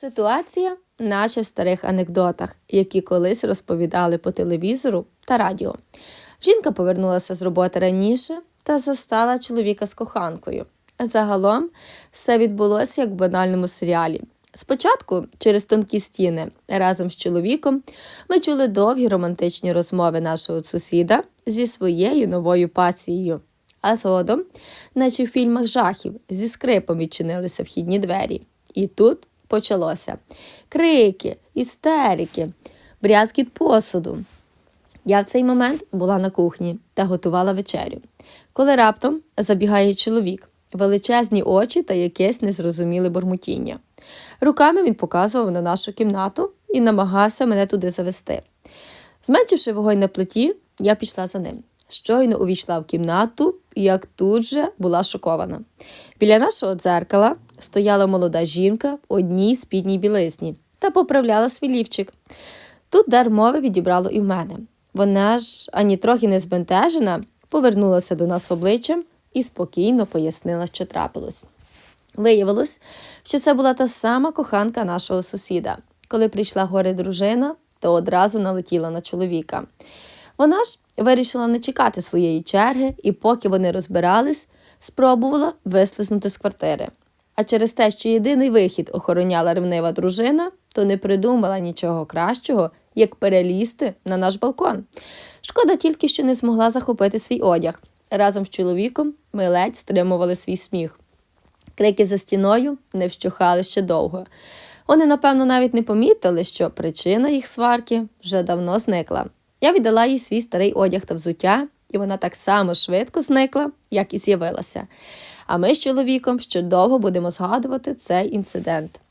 Ситуація, наче в старих анекдотах, які колись розповідали по телевізору та радіо. Жінка повернулася з роботи раніше та застала чоловіка з коханкою. Загалом все відбулося як в банальному серіалі. Спочатку, через тонкі стіни, разом з чоловіком, ми чули довгі романтичні розмови нашого сусіда зі своєю новою пацією. А згодом, наче в фільмах жахів, зі скрипом відчинилися вхідні двері. І тут почалося крики, істерики, брязкіт посуду. Я в цей момент була на кухні та готувала вечерю. Коли раптом забігає чоловік, величезні очі та якесь незрозуміле бурмотіння. Руками він показував на нашу кімнату і намагався мене туди завести. Зменшивши вогонь на плиті, я пішла за ним. Щойно увійшла в кімнату, як тут же була шокована. Біля нашого дзеркала стояла молода жінка в одній спідній білизні та поправляла свій лівчик. Тут дар мови відібрало і в мене. Вона ж, ані трохи не збентежена, повернулася до нас обличчям і спокійно пояснила, що трапилось. Виявилось, що це була та сама коханка нашого сусіда. Коли прийшла горе дружина, то одразу налетіла на чоловіка. Вона ж вирішила не чекати своєї черги, і поки вони розбирались, спробувала вислизнути з квартири. А через те, що єдиний вихід охороняла ревнива дружина, то не придумала нічого кращого, як перелізти на наш балкон. Шкода тільки, що не змогла захопити свій одяг. Разом з чоловіком ми ледь стримували свій сміх. Крики за стіною не вщухали ще довго. Вони, напевно, навіть не помітили, що причина їх сварки вже давно зникла. Я віддала їй свій старий одяг та взуття, і вона так само швидко зникла, як і з'явилася. А ми з чоловіком ще довго будемо згадувати цей інцидент.